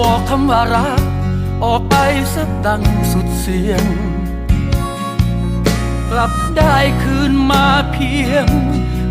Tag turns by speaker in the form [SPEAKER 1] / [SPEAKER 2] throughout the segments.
[SPEAKER 1] บอกคำว่ารัก ออกไปสักดังสุดเสียง กลับได้คืนมาเพียง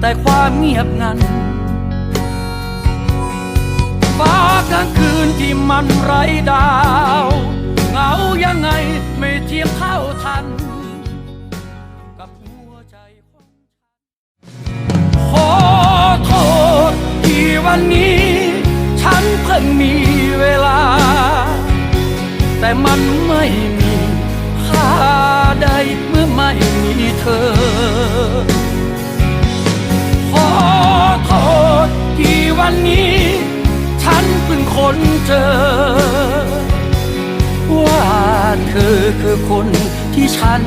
[SPEAKER 1] แต่ความเงียบงันฟ้ากลางคืนที่มันไร้ดาวเหงายังไงไม่เทียมเท่าทันกับหัวใจของขอโทษที่วันนี้ ฉันเพิ่งมี แต่มันไม่มีค่าใดเมื่อไม่มีเธอ ขอโทษที่วันนี้ ฉันเพิ่งคนเจอ ว่าเธอคือคนที่ฉัน